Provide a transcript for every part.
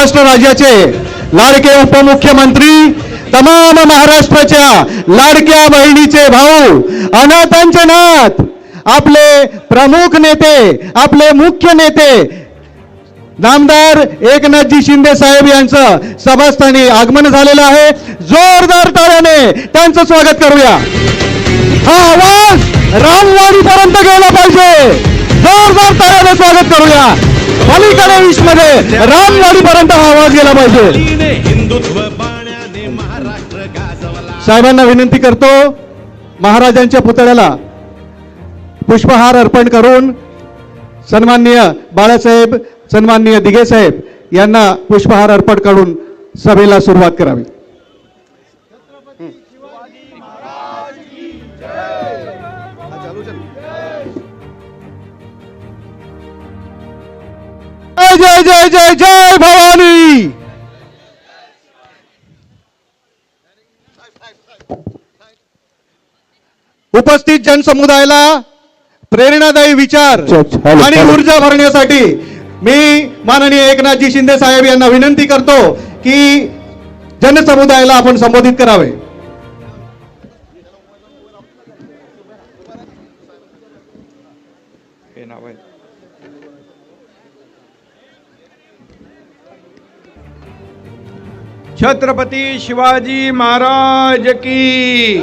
महाराष्ट्र राज्याचे लाडके उपमुख्यमंत्री तमाम महाराष्ट्राच्या लाडक्या बहिणीचे भाऊ अनाथांचे नाथ आपले प्रमुख नेते आपले मुख्य नेते नामदार एकनाथजी शिंदे साहेब यांचं सभास्थानी आगमन झालेलं आहे. जोरदार टाळ्याने त्यांचं स्वागत करूया. हा आवाज रामवाडीपर्यंत गेला पाहिजे. जोरदार टाळ्याने स्वागत करूया. पलीकडे वीसमध्ये रामवाडी पर्यंत हा आवाज गेला पाहिजे. साहेबांना विनंती करतो महाराजांच्या पुतळ्याला पुष्पहार अर्पण करून सन्माननीय बाळासाहेब सन्माननीय दिघे साहेब यांना पुष्पहार अर्पण करून सभेला सुरुवात करावी. जय जय जय जय जय भवानी उपस्थित जनसमुदायाला प्रेरणादायी विचार आणि. ऊर्जा भरण्यासाठी मी माननीय एकनाथजी शिंदे साहेब यांना विनंती करतो की जनसमुदायाला आपण संबोधित करावे छत्रपती शिवाजी महाराज की।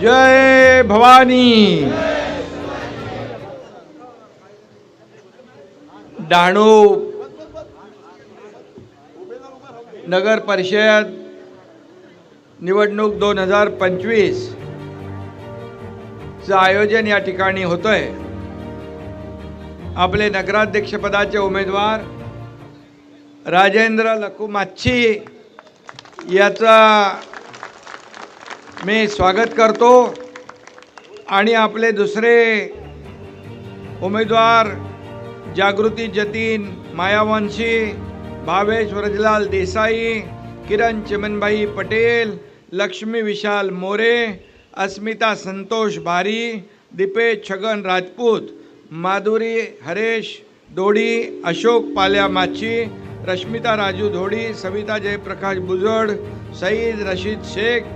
जय भवानी। डहाणू नगर परिषद निवडणूक दोन हजार पंचवीसचं आयोजन या ठिकाणी होतंय. आपले नगराध्यक्षपदाचे उमेदवार राजेंद्र लकुमाच्छी याचा मी स्वागत करतो आणि आपले दुसरे उमेदवार जागृती जतीन मायावंशी भावेश व्रजलाल देसाई किरण चिमनभाई पटेल लक्ष्मी विशाल मोरे अस्मिता संतोष भारी दीपेश छगन राजपूत माधुरी हरेश दोडी अशोक पाल्या माची रश्मिता राजू धोडी सविता जयप्रकाश बुजड सईद रशीद शेख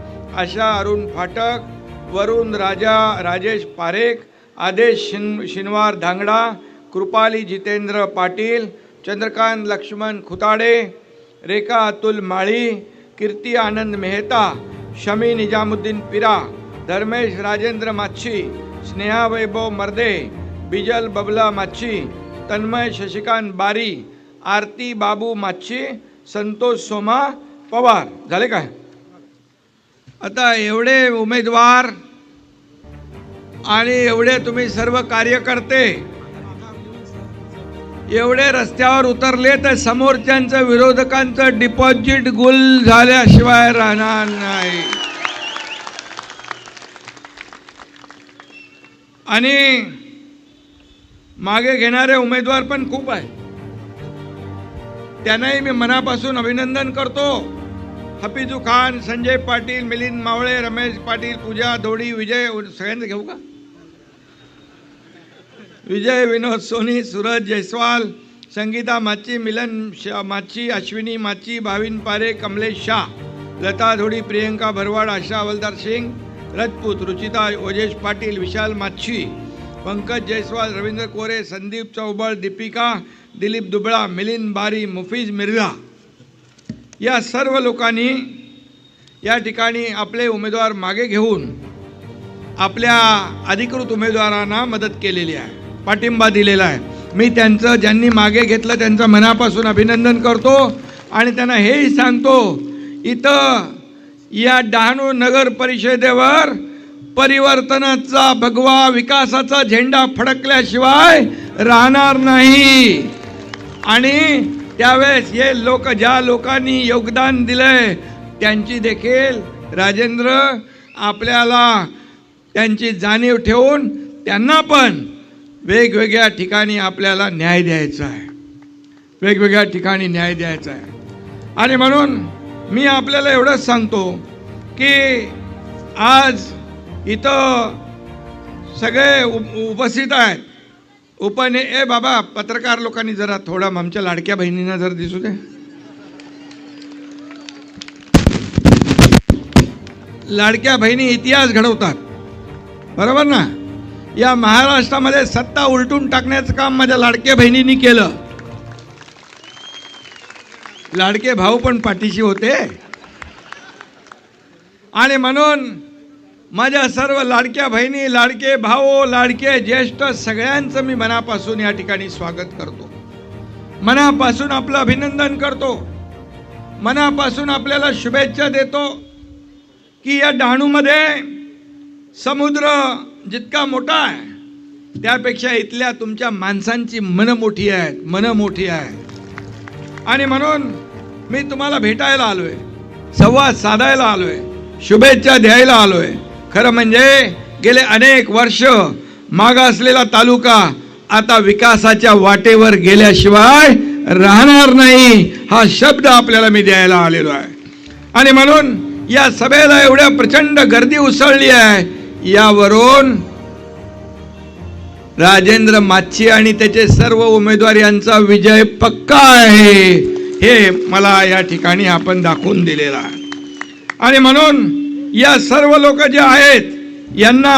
आशा अरुण फाटक वरुण राजा राजेश पारेख आदेश शिन शिनवार धांगडा कृपाली जितेंद्र पाटील चंद्रकांत लक्ष्मण खुताडे रेखा अतुल माळी कीर्ती आनंद मेहता शमी निजामुद्दीन पिरा धर्मेश राजेंद्र माच्छी स्नेहा वैभव मर्दे बिजल बबला माच्छी तन्मय शशिकांत बारी आरती बाबू माच्छी संतोष सोमा पवार. झाले काय? आता एवढे उमेदवार आणि एवढे तुम्ही सर्व कार्यकर्ते एवढे रस्त्यावर उतरले तर समोरच्यांचं विरोधकांचं डिपॉझिट गुल झाल्याशिवाय राहणार नाही. आणि मागे घेणारे उमेदवार पण खूप आहे त्यांनाही मी मनापासून अभिनंदन करतो. हफिजू खान संजय पाटील मिलिंद मावळे रमेश पाटील पूजा धोडी विजय सगळ्यांचं घेऊ का? विजय विनोद सोनी सूरज जयस्वाल संगीता माची मिलन शा माची अश्विनी माची भाविन पारे कमलेश शाह लता धोडी प्रियंका भरवाड आशा हवलदार सिंग रजपूत रुचिता ओजेश पाटील विशाल माच्छी पंकज जयस्वाल रवींद्र कोरे संदीप चौबळ दीपिका दिलीप दुबळा मिलिंद बारी मुफीज मिर्झा या सर्व लोकांनी या ठिकाणी आपले उमेदवार मागे घेऊन आपल्या अधिकृत उमेदवारांना मदत केलेली आहे पाठिंबा दिलेला आहे. मी त्यांचं ज्यांनी मागे घेतलं त्यांचं मनापासून अभिनंदन करतो आणि त्यांना हेही सांगतो इथं या डहाणू नगर परिषदेवर परिवर्तनाचा भगवा विकासाचा झेंडा फडकल्याशिवाय राहणार नाही. आणि त्यावेळेस हे लोक ज्या लोकांनी योगदान दिलंय त्यांची देखील राजेंद्र आपल्याला त्यांची जाणीव ठेवून त्यांना पण वेगवेगळ्या ठिकाणी आपल्याला न्याय द्यायचा आहे. वेगवेगळ्या ठिकाणी न्याय द्यायचा आहे. आणि म्हणून मी आपल्याला एवढंच सांगतो की आज इथं सगळे उप उपस्थित आहेत. उपने ए बाबा पत्रकार लोकांनी जरा थोडा आमच्या लाडक्या बहिणींना जर दिसू दे. लाडक्या बहिणी इतिहास घडवतात. बरोबर ना? या महाराष्ट्रामध्ये सत्ता उलटून टाकण्याचं काम माझ्या लाडक्या बहिणींनी केलं. लाडके भाऊ पण पाठीशी होते. आणि म्हणून माझ्या सर्व लाडक्या बहिणी लाडके भाऊ लाडके ज्येष्ठ सगळ्यांचं मी मनापासून या ठिकाणी स्वागत करतो. मनापासून आपलं अभिनंदन करतो. मनापासून आपल्याला शुभेच्छा देतो की या डहाणूमध्ये समुद्र जितका मोठा आहे त्यापेक्षा इथल्या तुमच्या माणसांची मनं मोठी आहेत मनं मोठी आहेत. आणि म्हणून मी तुम्हाला भेटायला आलोय संवाद साधायला आलोय शुभेच्छा द्यायला आलोय. खरं म्हणजे गेले अनेक वर्ष मागासलेला तालुका आता विकासाच्या वाटेवर गेल्याशिवाय राहणार नाही हा शब्द आपल्याला मी द्यायला आलेलो आहे. आणि म्हणून या सभेला एवढ्या प्रचंड गर्दी उसळली आहे यावरून राजेंद्र माच्छी आणि त्याचे सर्व उमेदवार यांचा विजय पक्का आहे हे मला या ठिकाणी आपण दाखवून दिलेला आहे. आणि म्हणून या सर्व लोक जे आहेत यांना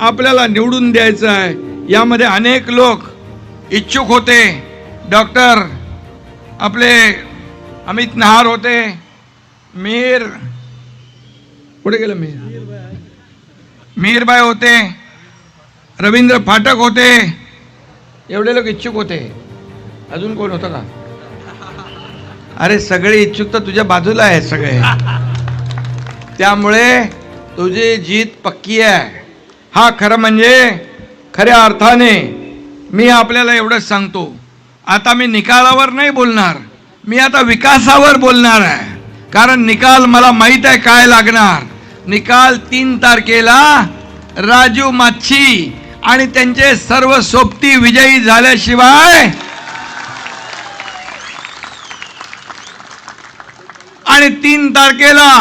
आपल्याला निवडून द्यायचं आहे. यामध्ये अनेक लोक इच्छुक होते. डॉक्टर आपले अमित नहार होते. मीर कुठे गेलं मीर? मीरबाय होते. रवींद्र फाटक होते. एवढे लोक इच्छुक होते. अजून कोण होतं का? अरे सगळे इच्छुक तर तुझ्या बाजूला आहेत सगळे. त्यामुळे तुझी जीत पक्की आहे. हा खरं म्हणजे खऱ्या अर्थाने मी आपल्याला एवढंच सांगतो. आता मी निकालावर नाही बोलणार मी आता विकासावर बोलणार आहे. कारण निकाल मला माहीत आहे काय लागणार. निकाल तीन तारखेला राजू माच्छी आणि त्यांचे सर्व सोबती विजयी झाल्याशिवाय आणि तीन तारखेला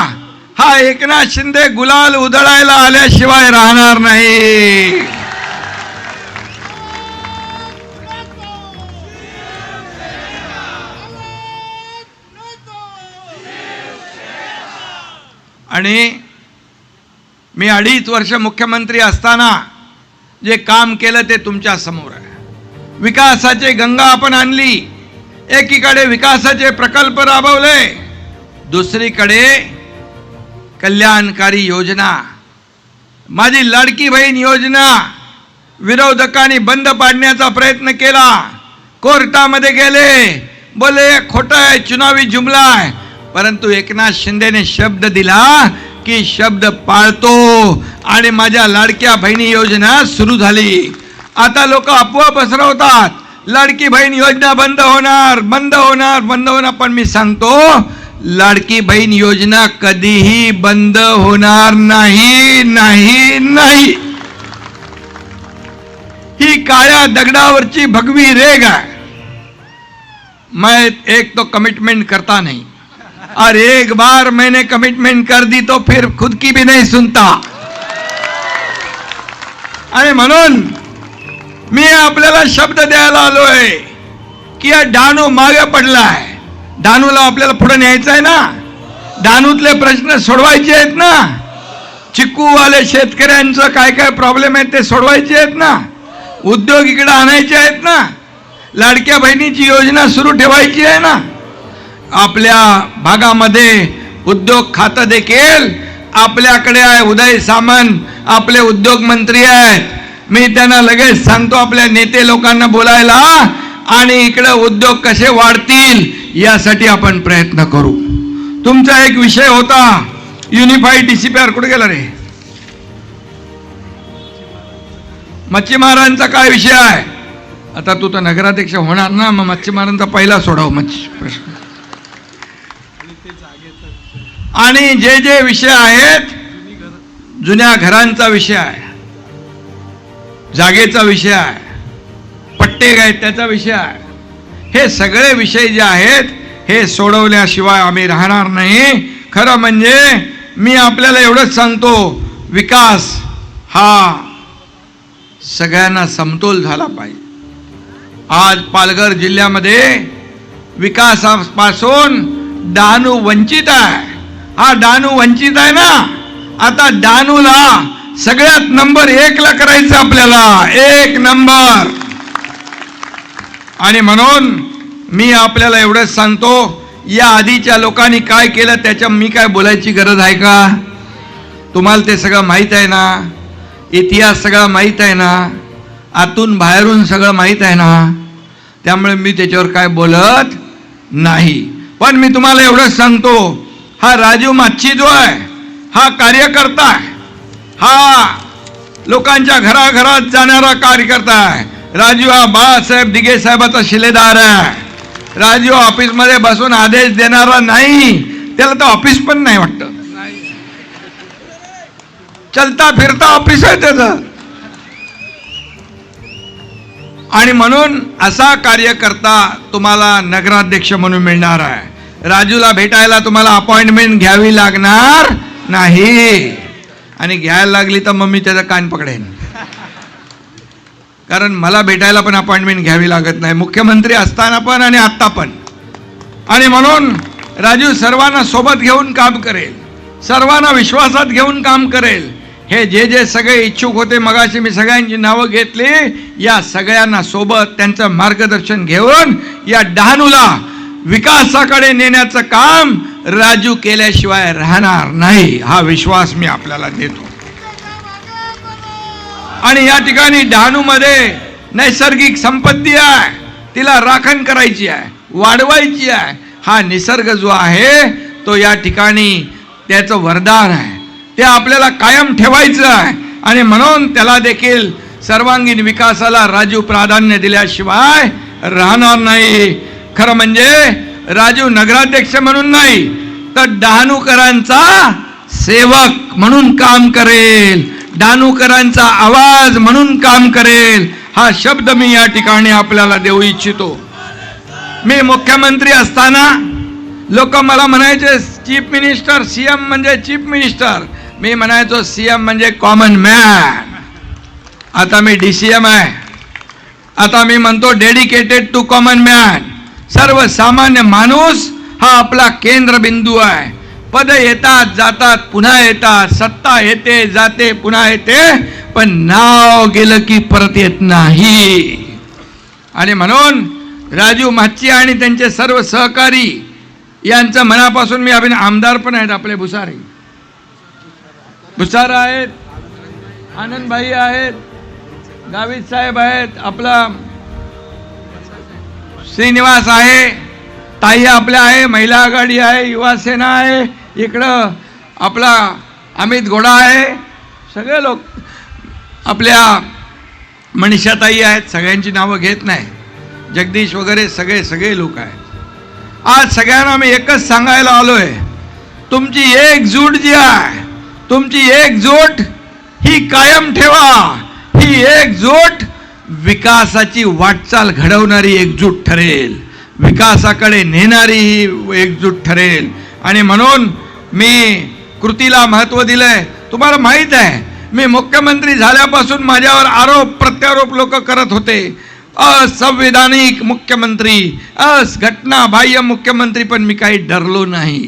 हा एकनाथ शिंदे गुलाल उधळायला आल्याशिवाय राहणार नाही. आणि मी अडीच वर्ष मुख्यमंत्री असताना जे काम केलं ते तुमच्यासमोर आहे. विकासाचे गंगा आपण आणली एकीकडे विकासाचे प्रकल्प राबवले दुसरीकडे कल्याणकारी योजना माझी लाडकी बहीण योजना विरोधकांनी बंद पाडण्याचा प्रयत्न केला. कोर्टामध्ये गेले. बोले खोटं आहे चुनावी जुमला आहे. परंतु एकनाथ शिंदेने शब्द दिला की शब्द पाळतो आणि माझ्या लाडक्या बहिणी योजना सुरू झाली. आता लोक अफवा पसरवतात लाडकी बहीण योजना बंद होणार बंद होणार बंद होणार. पण मी सांगतो लाडकी बहीण योजना कधीही बंद होणार नाही नाही नाही. ही काळ्या दगडावरची भगवी रेग आहे. मैं एक तो कमिटमेंट करता नहीं. और एक बार मैंने कमिटमेंट कर दी तो फिर खुद की भी नहीं सुनता। आणि म्हणून मी आपल्याला शब्द द्यायला आलोय की या डानू मागे पडलाय दानूला आपल्याला पुढे न्यायचं आहे ना? दानूतले प्रश्न सोडवायचे आहेत ना? चिक्कूवाले शेतकऱ्यांचं काय काय प्रॉब्लेम आहेत ते सोडवायचे आहेत ना? उद्योग इकडे आणायचे आहेत ना? लाडक्या बहिणीची योजना सुरू ठेवायची आहे ना? आपल्या भागामध्ये उद्योग खातं देखील आपल्याकडे आहे. उदय सामंत आपले उद्योग मंत्री आहेत. मी त्यांना लगेच सांगतो आपल्या नेते लोकांना बोलायला. आणि इकडे उद्योग कसे वाढतील यासाठी आपण प्रयत्न करू. तुमचा एक विषय होता युनिफाईड डीसीपीआर कुठे गेला रे? मच्छीमारांचा काय विषय आहे? आता तू तर नगराध्यक्ष होणार ना मग मच्छीमारांचा पहिला सोडव मच्छी. प्रश्न आणि जे जे विषय आहेत जुन्या घरांचा विषय आहे जागेचा विषय आहे पट्टे आहेत त्याचा विषय आहे. हे सगळे विषय जे आहेत हे सोडवल्याशिवाय आम्ही राहणार नाही. खरं म्हणजे मी आपल्याला एवढंच सांगतो विकास हा सगळ्यांना समतोल झाला पाहिजे. आज पालघर जिल्ह्यामध्ये विकासापासून डहाणू वंचित आहे. हा डहाणू वंचित आहे ना? आता डहाणूला सगळ्यात नंबर एकला करायचं आपल्याला. एक नंबर. आणि म्हणून मी आपल्याला एवढंच सांगतो या आधीच्या लोकांनी काय केलं त्याच्या मी काय बोलायची गरज आहे का? तुम्हाला ते सगळं माहीत आहे ना? इतिहास सगळा माहीत आहे ना? आतून बाहेरून सगळं माहीत आहे ना? त्यामुळे मी त्याच्यावर काय बोलत नाही. पण मी तुम्हाला एवढंच सांगतो हा राजू माच्छी जो आहे हा कार्यकर्ता आहे. हा लोकांच्या घराघरात जाणारा कार्यकर्ता आहे. राजू हा बाळासाहेब दिघे साहेबाचा शिलेदार आहे. राजू ऑफिसमध्ये बसून आदेश देणारा नाही. त्याला तर ऑफिस पण नाही वाटतं. चलता फिरता ऑफिस आहे त्याचं. आणि म्हणून असा कार्यकर्ता तुम्हाला नगराध्यक्ष म्हणून मिळणार आहे. राजूला भेटायला तुम्हाला अपॉइंटमेंट घ्यावी लागणार नाही. आणि घ्यायला लागली तर मम्मी त्याचं त्याचा कान पकडेन. कारण मला भेटायला पण अपॉइंटमेंट घ्यावी लागत नाही. मुख्यमंत्री असताना पण आणि आत्ता पण. आणि म्हणून राजू सर्वांना सोबत घेऊन काम करेल. सर्वांना विश्वासात घेऊन काम करेल. हे जे जे सगळे इच्छुक होते मगाशी मी सगळ्यांची नावं घेतली या सगळ्यांना सोबत त्यांचं मार्गदर्शन घेऊन या डहाणूला विकासाकडे नेण्याचं काम राजू केल्याशिवाय राहणार नाही हा विश्वास मी आपल्याला देतो. आणि या ठिकाणी डहाणूमध्ये नैसर्गिक संपत्ती आहे. तिला राखण करायची आहे वाढवायची आहे. हा निसर्ग जो आहे तो या ठिकाणी त्याचं वरदान आहे. ते आपल्याला कायम ठेवायचं आहे. आणि म्हणून त्याला देखील सर्वांगीण विकासाला राजू प्राधान्य दिल्याशिवाय राहणार नाही. खरं म्हणजे राजू नगराध्यक्ष म्हणून नाही तर डहाणूकरांचा सेवक म्हणून काम करेल. दानूकरांचा आवाज म्हणून काम करेल हा शब्द मी या ठिकाणी आपल्याला देऊ इच्छितो. मी मुख्यमंत्री असताना लोक मला म्हणायचे चीफ मिनिस्टर सीएम म्हणजे चीफ मिनिस्टर. मी म्हणायचो सीएम म्हणजे कॉमन मॅन. आता मी डीसीएम आहे. आता मी म्हणतो डेडिकेटेड टू कॉमन मॅन. सर्वसामान्य माणूस हा आपला केंद्रबिंदू आहे. पद येतात जातात पुन्हा येतात सत्ता येते जाते पुन्हा येते पण नाव गेलं की परत येत नाही. आणि म्हणून राजू माच्छी आणि त्यांचे सर्व सहकारी यांचं मनापासून मी अभिन आमदार पण आहेत आपले भुसारे. भुसार आहेत आनंदभाई आहेत गावित साहेब आहेत आपला श्रीनिवास आहे ताई आपल्या आहे महिला आघाडी आहे युवा सेना आहे इकडं आपला अमित घोडा आहे. सगळे लोक आपल्या मनीषाताई आहेत सगळ्यांची नावं घेत नाही. जगदीश वगैरे सगळे सगळे लोक आहेत. आज सगळ्यांना मी एकच सांगायला आलो आहे तुमची एकजूट जी आहे तुमची एकजूट ही कायम ठेवा. ही एकजूट विकासाची वाटचाल घडवणारी एकजूट ठरेल. विकासाकडे नेणारी ही एकजूट ठरेल. आणि म्हणून मी कृतीला महत्त्व दिलंय. तुम्हाला माहीत आहे मी मुख्यमंत्री झाल्यापासून माझ्यावर आरोप प्रत्यारोप लोक करत होते. असंविधानिक मुख्यमंत्री अस घटना बाह्य मुख्यमंत्री पण मी काही डरलो नाही.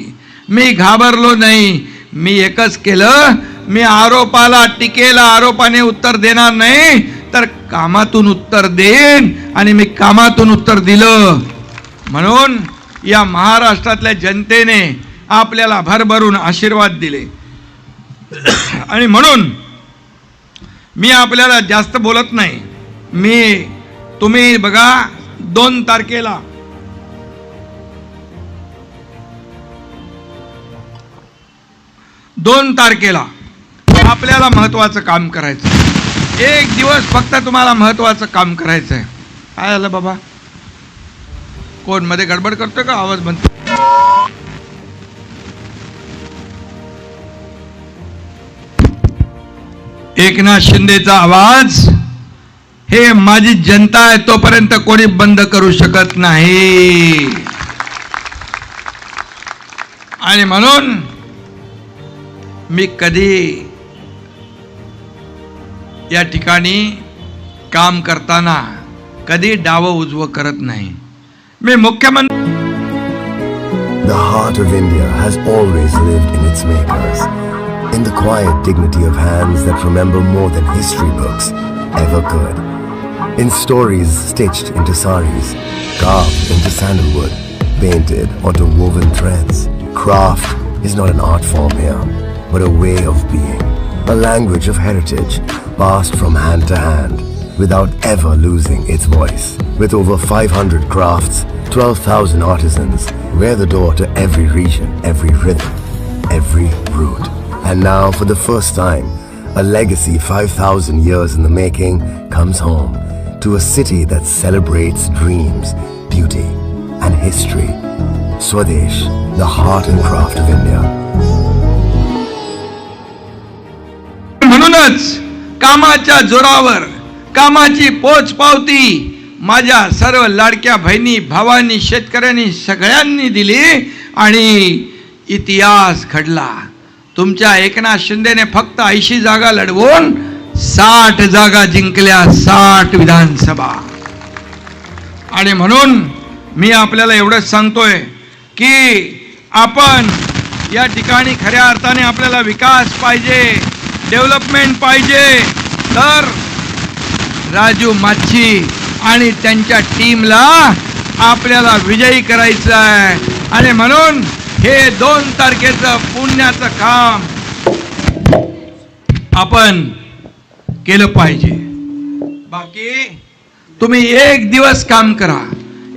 मी घाबरलो नाही. मी एकच केलं मी आरोपाला टीकेला आरोपाने उत्तर देणार नाही तर कामातून उत्तर देईन आणि मी कामातून उत्तर दिलं. म्हणून या महाराष्ट्रातल्या जनतेने आपल्याला भरभरून आशीर्वाद दिले. आणि म्हणून मी आपल्याला जास्त बोलत नाही. मी तुम्ही बघा दोन तारखेला दोन तारखेला आपल्याला महत्वाचं काम करायचं एक दिवस फक्त तुम्हाला महत्वाचं काम करायचं आहे. काय झालं बाबा? कोणमध्ये गडबड करतोय का? आवाज बनतो एकनाथ शिंदेचा आवाज हे माझी जनता आहे तोपर्यंत कोणी बंद करू शकत नाही. आणि म्हणून मी कधी या ठिकाणी काम करताना कधी डावं उजवं करत नाही. मी मुख्यमंत्री The heart of India has always lived in its makers, in the quiet dignity of hands that remember more than history books ever could. In stories stitched into saris, carved into sandalwood, painted onto woven threads. Craft is not an art form here, but a way of being, a language of heritage passed from hand to hand without ever losing its voice. With over 500 crafts, 12,000 artisans, we're the door to every region, every rhythm, every root. And now, for the first time, a legacy 5,000 years in the making comes home to a city that celebrates dreams, beauty, and history. Swadesh, the heart and craft of India. म्हणूनच कामाच्या जोरावर कामाची पोच पावती माझ्या सर्व लाडक्या बहिणी भावांनी शेतकऱ्यांनी सगळ्यांनी दिली आणि इतिहास घडला तुमच्या एकनाथ शिंदेने फक्त ऐंशी जागा लढवून साठ जागा जिंकल्या साठ विधानसभा. आणि म्हणून मी आपल्याला एवढंच सांगतोय की आपण या ठिकाणी खऱ्या अर्थाने आपल्याला विकास पाहिजे डेव्हलपमेंट पाहिजे. तर राजू माच्छी आणि त्यांच्या टीमला आपल्याला विजयी करायचं आहे आणि म्हणून हे दोन तारखेचं पुण्याचं काम आपण केलं पाहिजे. बाकी तुम्ही एक दिवस काम करा.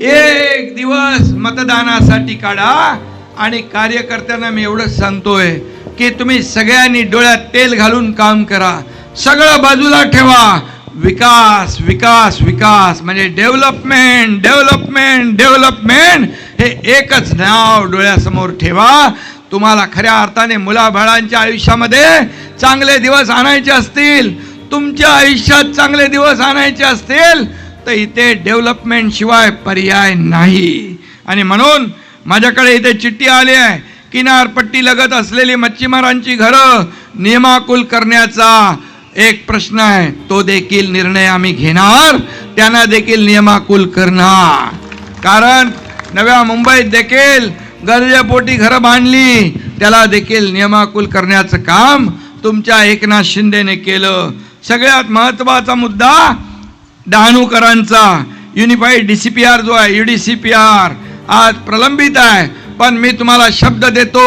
एक दिवस मतदानासाठी काढा आणि कार्यकर्त्यांना मी एवढंच सांगतोय की तुम्ही सगळ्यांनी डोळ्यात तेल घालून काम करा. सगळं बाजूला ठेवा. विकास विकास विकास. म्हणजे डेव्हलपमेंट डेव्हलपमेंट डेव्हलपमेंट. हे एकच नाव डोळ्यासमोर ठेवा. तुम्हाला खऱ्या अर्थाने मुलाबाळांच्या आयुष्यामध्ये चांगले दिवस आणायचे असतील. तुमच्या आयुष्यात चांगले दिवस आणायचे असतील तर इथे डेव्हलपमेंट शिवाय पर्याय नाही. आणि म्हणून माझ्याकडे इथे चिठ्ठी आली आहे. किनारपट्टी लगत असलेली मच्छीमारांची घरं नियमाकुल करण्याचा एक प्रश्न आहे तो देखील निर्णय आम्ही घेणार त्यांना देखील नियमाकुल करणार. कारण नव्या मुंबईत देखील गरजेपोटी घरं बांधली त्याला देखील नियमाकुल करण्याचं काम तुमच्या एकनाथ शिंदेने केलं. सगळ्यात महत्त्वाचा मुद्दा डहाणूकरांचा. Unified D C P R जो आहे U D C P R आज प्रलंबित आहे. पण मी तुम्हाला शब्द देतो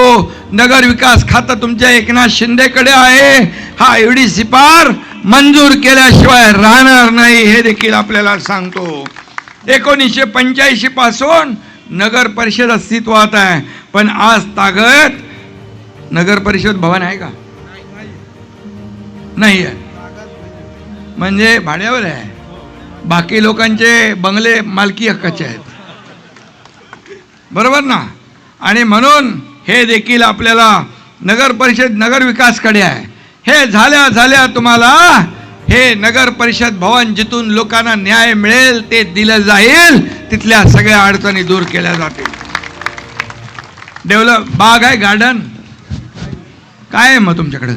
नगर विकास खातं तुमच्या एकनाथ शिंदेकडे आहे. हा एवढी शिपार मंजूर केल्याशिवाय राहणार नाही हे देखील आपल्याला सांगतो. एकोणीसशे पंच्याऐंशी पासून नगर परिषद अस्तित्वात आहे. पण आज तागत नगर परिषद भवन आहे का? नाही आहे. म्हणजे भाड्यावर आहे. बाकी लोकांचे बंगले मालकी हक्काचे आहेत. बरोबर ना? आणि म्हणून हे देखील आपल्याला नगर परिषद नगरविकासकडे आहे. हे झाल्या झाल्या तुम्हाला हे नगर परिषद भवन जिथून लोकांना न्याय मिळेल ते दिलं जाईल. तिथल्या सगळ्या अडचणी दूर केल्या जातील. डेव्हलप बाग आहे गार्डन काय आहे मग तुमच्याकडं?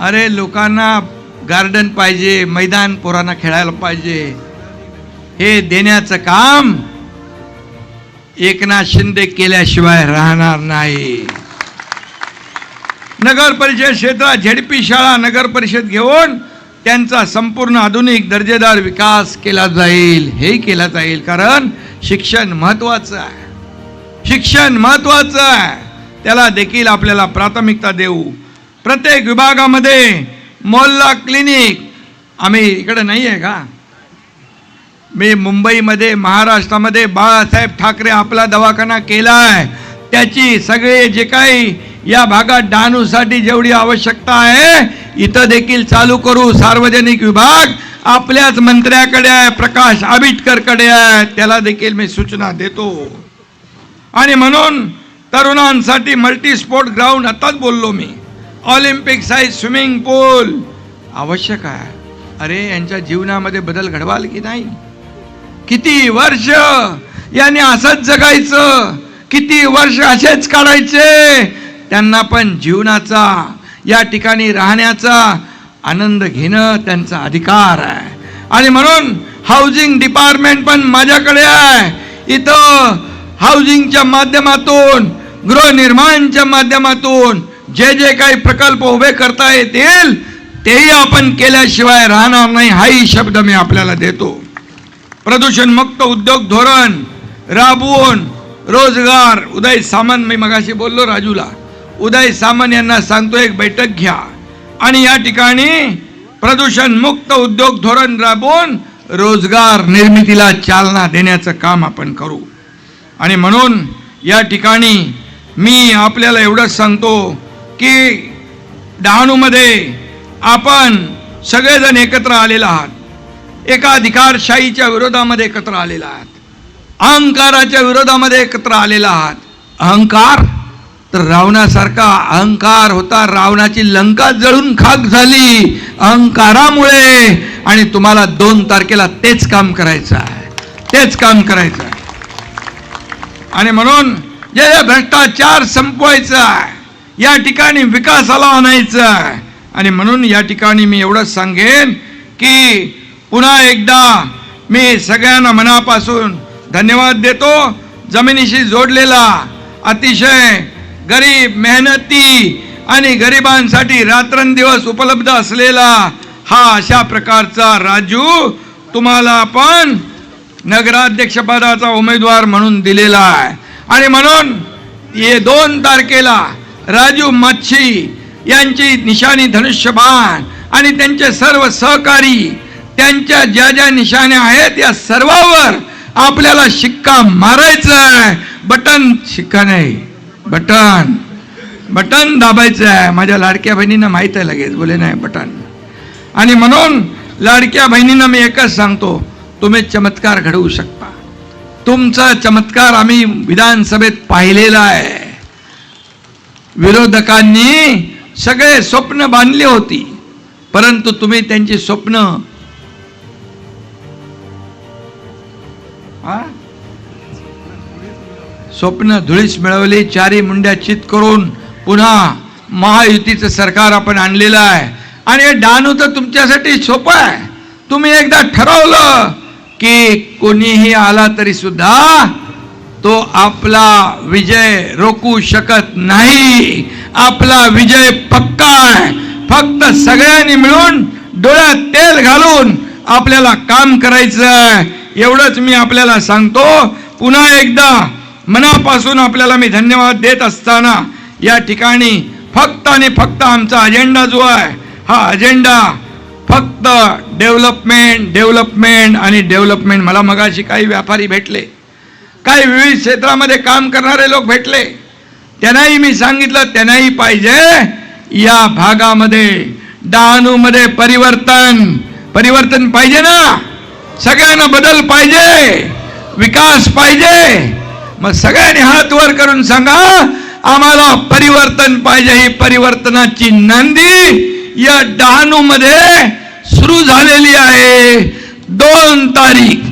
अरे लोकांना गार्डन पाहिजे मैदान पोरांना खेळायला पाहिजे. हे देण्याचं काम एकनाथ शिंदे केल्याशिवाय राहणार नाही. नगर परिषद क्षेत्रात झेडपी शाळा नगर परिषद घेऊन त्यांचा संपूर्ण आधुनिक दर्जेदार विकास केला जाईल. हे केला जाईल कारण शिक्षण महत्वाचं आहे. शिक्षण महत्वाचं आहे. त्याला देखील आपल्याला प्राथमिकता देऊ. प्रत्येक विभागामध्ये मोहल्ला क्लिनिक. आम्ही इकडे नाही आहे का? मी मुंबईमध्ये महाराष्ट्रामध्ये बाळासाहेब ठाकरे आपला दवाखाना केला आहे त्याची सगळे जे काही या भागात डहाणूसाठी जेवढी आवश्यकता आहे इथं देखील चालू करू. सार्वजनिक विभाग आपल्याच मंत्र्याकडे आहे प्रकाश आबिटकरकडे आहे. त्याला देखील मी सूचना देतो. आणि म्हणून तरुणांसाठी मल्टी स्पोर्ट ग्राउंड आताच बोललो मी. ऑलिम्पिक साईज स्विमिंग पूल आवश्यक आहे. अरे यांच्या जीवनामध्ये बदल घडवाल की नाही? किती वर्ष याने असंच जगायचं? किती वर्ष असेच काढायचे? त्यांना पण जीवनाचा या ठिकाणी राहण्याचा आनंद घेणं त्यांचा अधिकार आहे. आणि म्हणून हाऊसिंग डिपार्टमेंट पण माझ्याकडे आहे. इथं हाऊसिंगच्या माध्यमातून गृहनिर्माणच्या माध्यमातून जे जे काही प्रकल्प उभे करता येतील तेही आपण केल्याशिवाय राहणार नाही हाही शब्द मी आपल्याला देतो. प्रदूषण मुक्त उद्योग धोरण राबवून रोजगार उदय सामंत मी मगाशी बोललो राजूला. उदय सामंत यांना सांगतो एक बैठक घ्या. आणि या ठिकाणी प्रदूषण मुक्त उद्योग धोरण राबवून रोजगार निर्मितीला चालना देण्याचं काम आपण करू. आणि म्हणून या ठिकाणी मी आपल्याला एवढंच सांगतो की डहाणूमध्ये आपण सगळेजण एकत्र आलेला आहात. एका अधिकारशाहीच्या विरोधामध्ये एकत्र आलेला आहात. अहंकाराच्या विरोधामध्ये एकत्र आलेला आहात. अहंकार? तर रावणासारखा अहंकार होता रावणाची लंका जळून खाक झाली. अहंकारामुळे आणि तुम्हाला दोन तारखेला तेच काम करायचं आहे. तेच काम करायचं आहे. आणि म्हणून जे भ्रष्टाचार संपवायचा आहे या ठिकाणी विकासाला आणायचं आहे. आणि म्हणून या ठिकाणी मी एवढंच सांगेन की पुन्हा एकदा मी सगळ्यांना मनापासून धन्यवाद देतो. जमिनीशी जोडलेला अतिशय गरीब मेहनती आणि गरिबांसाठी रात्रंदिवस उपलब्ध असलेला हा अशा प्रकारचा राजू तुम्हाला पण नगराध्यक्षपदाचा उमेदवार म्हणून दिलेला आहे. आणि म्हणून ये दोन तारखेला राजू मच्छी यांची निशाणी धनुष्यबाण आणि त्यांचे सर्व सहकारी त्यांच्या ज्या ज्या निशाण्या आहेत या सर्वावर आपल्याला शिक्का मारायचा आहे बटन शिक्का नाही. बटन. बटन दाबायचं आहे माझ्या लाडक्या बहिणींना माहीत आहे लगेच. बोले नाही बटन. आणि म्हणून लाडक्या बहिणींना मी एकच सांगतो तुम्ही चमत्कार घडवू शकता. तुमचा चमत्कार आम्ही विधानसभेत पाहिलेला आहे. विरोधकांनी सगळे स्वप्न बांधली होती. परंतु तुम्ही त्यांची स्वप्न स्वप्न धुळीस मिळवली चारी मुंड्या चित करून पुन्हा महायुतीचं सरकार आपण आणलेलं आहे. आणि हे डानू तर तुमच्यासाठी सोपं आहे. तुम्ही एकदा ठरवलं की कोणीही आला तरी सुद्धा तो आपला विजय रोखू शकत नाही. आपला विजय पक्का आहे. फक्त सगळ्यांनी मिळून डोळ्यात तेल घालून आपल्याला काम करायचं आहे. एवढंच मी आपल्याला सांगतो. पुन्हा एकदा मनापासून आपल्याला मी धन्यवाद देत असताना या ठिकाणी फक्त आणि फक्त आमचा अजेंडा जो आहे हा अजेंडा फक्त डेव्हलपमेंट डेव्हलपमेंट आणि डेव्हलपमेंट मला मगाशी काही व्यापारी भेटले. काही विविध क्षेत्रामध्ये काम करणारे लोक भेटले? त्यांनाही मी सांगितलं त्यांनाही पाहिजे या भागामध्ये डहाणूमध्ये परिवर्तन. परिवर्तन पाहिजे ना? सगळ्यांना बदल पाहिजे. विकास पाहिजे. मग सगळ्यांनी हात वर करून सांगा आम्हाला परिवर्तन पाहिजे. ही परिवर्तनाची नंदी या डहाणूमध्ये सुरू झालेली आहे. दोन तारीख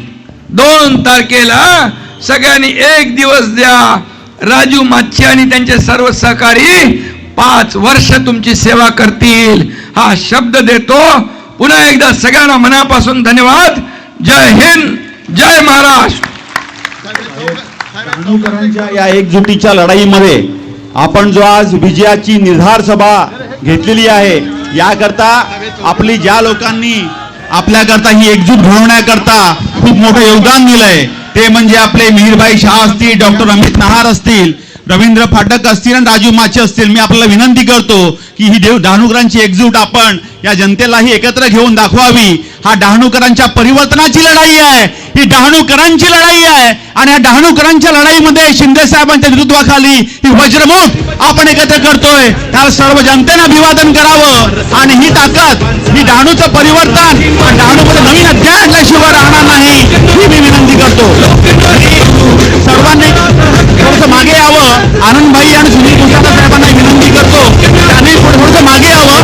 दोन तारखेला सगळ्यांनी एक दिवस द्या. राजू माच्छी आणि त्यांचे सर्व सहकारी पाच वर्ष तुमची सेवा करतील. हा शब्द देतो. पुन्हा एकदा सगळ्यांना मनापासून धन्यवाद. जय हिंद जय महाराष्ट्र. या एकजुटीच्या लढाईमध्ये आपण जो आज विजयाची निर्धार सभा घेतलेली आहे याकरता आपली ज्या लोकांनी आपल्याकरता ही एकजूट घडवण्याकरता खूप मोठं योगदान दिलंय. ते म्हणजे आपले मिहीरभाई शाह असतील डॉक्टर अमित नहार असतील रवींद्र फाटक असतील आणि राजू माचे असतील. मी आपल्याला विनंती करतो की ही देव डहाणूकरांची एकजूट आपण या जनतेलाही एकत्र घेऊन दाखवावी. हा डहाणूकरांच्या परिवर्तनाची लढाई आहे. ही डहाणूकरांची लढाई आहे. आणि या डहाणूकरांच्या लढाईमध्ये शिंदे साहेबांच्या नेतृत्वाखाली ही वज्रमुख आपण एकत्र करतोय. त्याला सर्व जनतेनं अभिवादन करावं. आणि ही ताकद ही डहाणूचं परिवर्तन आणि डहाणूमध्ये नवीन अध्याय राहणार नाही ही मी विनंती करतो. सर्वांनी मागे यावं. आनंदभाई आणि सुनील गुजरात साहेबांना विनंती करतो. त्यांनी थोडंसं मागे यावं.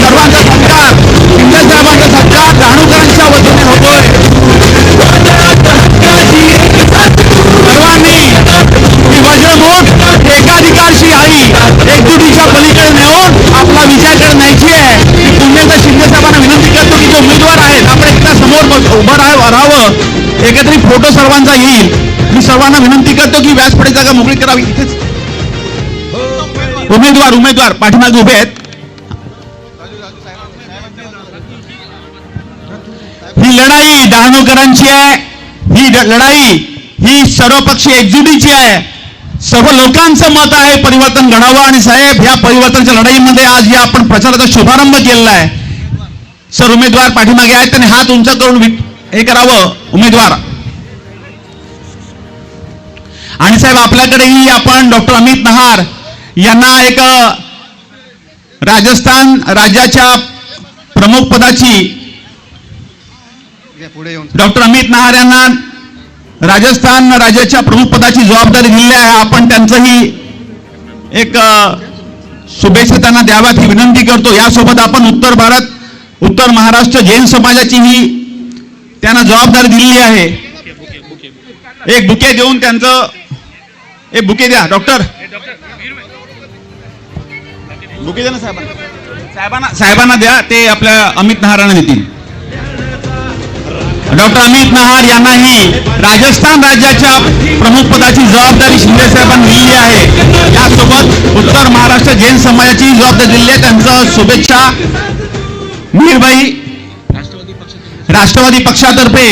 सर्वांचा सत्कार शिंदे साहेबांचा सत्कार डहाणूकरांच्या वतीने होतोय. सर्वांनी ही मंडळी एकजुटीच्या पलीकडे नेऊन आपला विचारकडे न्यायची आहे. की पुण्याचा शिंदेसाहेबांना विनंती करतो की जे उमेदवार आहेत आपण एकदा समोर उभं राहावं. एकत्रित फोटो सर्वांचा येईल. मी सर्वांना विनंती करतो की व्यासपडे जागा मोकळी करावी. इथेच. उमेदवार उमेदवार पाठीमागे उभे आहेत. ही लढाई डहाणूकरांची आहे. ही लढाई ही सर्वपक्षीय एकजुटीची आहे. सर्व लोकांचं मत आहे परिवर्तन घडावं आणि साहेब ह्या परिवर्तनाच्या लढाईमध्ये आज या आपण प्रचाराचा शुभारंभ केलेला आहे सर उमेदवार पाठीमागे आहेत त्यांनी हात उंच करून हे करावं उमेदवार. आणि साहेब आपल्याकडेही आपण डॉक्टर अमित नहार यांना एक राजस्थान राज्याच्या प्रमुख पदाची डॉक्टर अमित नहार यांना राजस्थान राज्याच्या प्रमुख पदाची जबाबदारी दिलेली आहे. आपण त्यांचंही एक शुभेच्छा त्यांना द्याव्यात ही विनंती करतो. यासोबत आपण उत्तर भारत उत्तर महाराष्ट्र जैन समाजाचीही त्यांना जबाबदारी दिलेली आहे. एक बुके देऊन त्यांचं एक बुके द्या. डॉक्टर? बुके द्या ना साहेबांना. साहेबांना साहेबांना द्या. ते आपल्या अमित नारायण देतील डॉक्टर अमित नहार यांनाही राजस्थान राज्याच्या प्रमुख पदाची जबाबदारी शिंदे साहेबांनी दिलेली आहे. यासोबत उत्तर महाराष्ट्र जैन समाजाची जबाबदारी दिली आहे. त्यांचं शुभेच्छा. मिहीरबाई राष्ट्रवादी पक्षातर्फे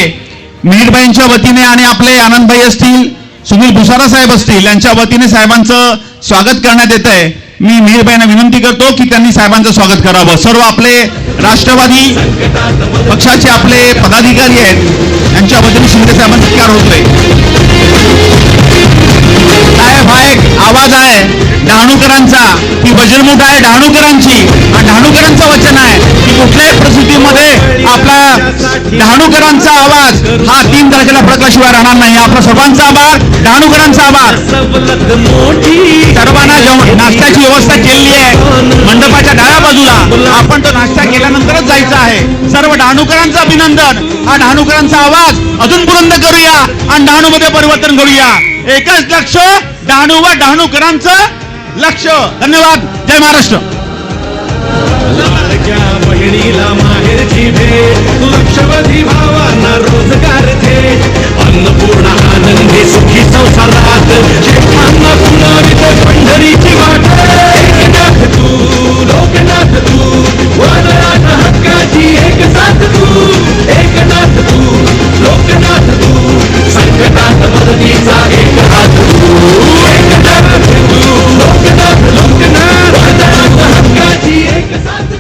मिहीरबाईंच्या वतीने आणि आपले आनंदभाई असतील सुनील भुसारा साहेब असतील यांच्या वतीने साहेबांचं स्वागत करण्यात येत आहे मी मीरबाईंना विनंती करतो की त्यांनी साहेबांचं स्वागत करावं. सर्व आपले राष्ट्रवादी पक्षाचे आपले पदाधिकारी आहेत यांच्या वतीने शिंदे साहेबांचा सत्कार होतोय साहेब हा एक आवाज आहे डहाणूकरांचा. ही वज्रमुठ आहे डहाणूकरांची. डहाणूकरांचं वचन आहे. की कुठल्याही परिस्थितीमध्ये आपला डहाणूकरांचा आवाज हा तीन तारखेला फडकल्याशिवाय राहणार नाही. आपला सर्वांचा आभार डहाणूकरांचा आभार. सर्वांना जेवण नाश्त्याची व्यवस्था केलेली आहे. मंडपाच्या डाव्या बाजूला आपण तो नाश्ता केल्यानंतरच जायचा आहे. सर्व डहाणूकरांचं अभिनंदन. हा डहाणूकरांचा आवाज अजून बुलंद करूया आणि डहाणूमध्ये परिवर्तन करूया एकच लक्ष डहाणू व डहाणूकरांचं लक्ष. धन्यवाद. जय महाराष्ट्र. मागणीला माहेरची भेट. लक्षवधी भावांना रोजगार दे अन्नपूर्णा आनंदी सुखी संसारात. शेतकांना पुनवित पंढरीची वाट. एकनाथ तू लोकनाथ तू वनराज हक्काची एक साथ तू. एकनाथ तू लोकनाथ तू संकटात मदतीचा एक हात तू. एकनाथ तू लोकनाथ लोकनाथ हक्काची एक साथ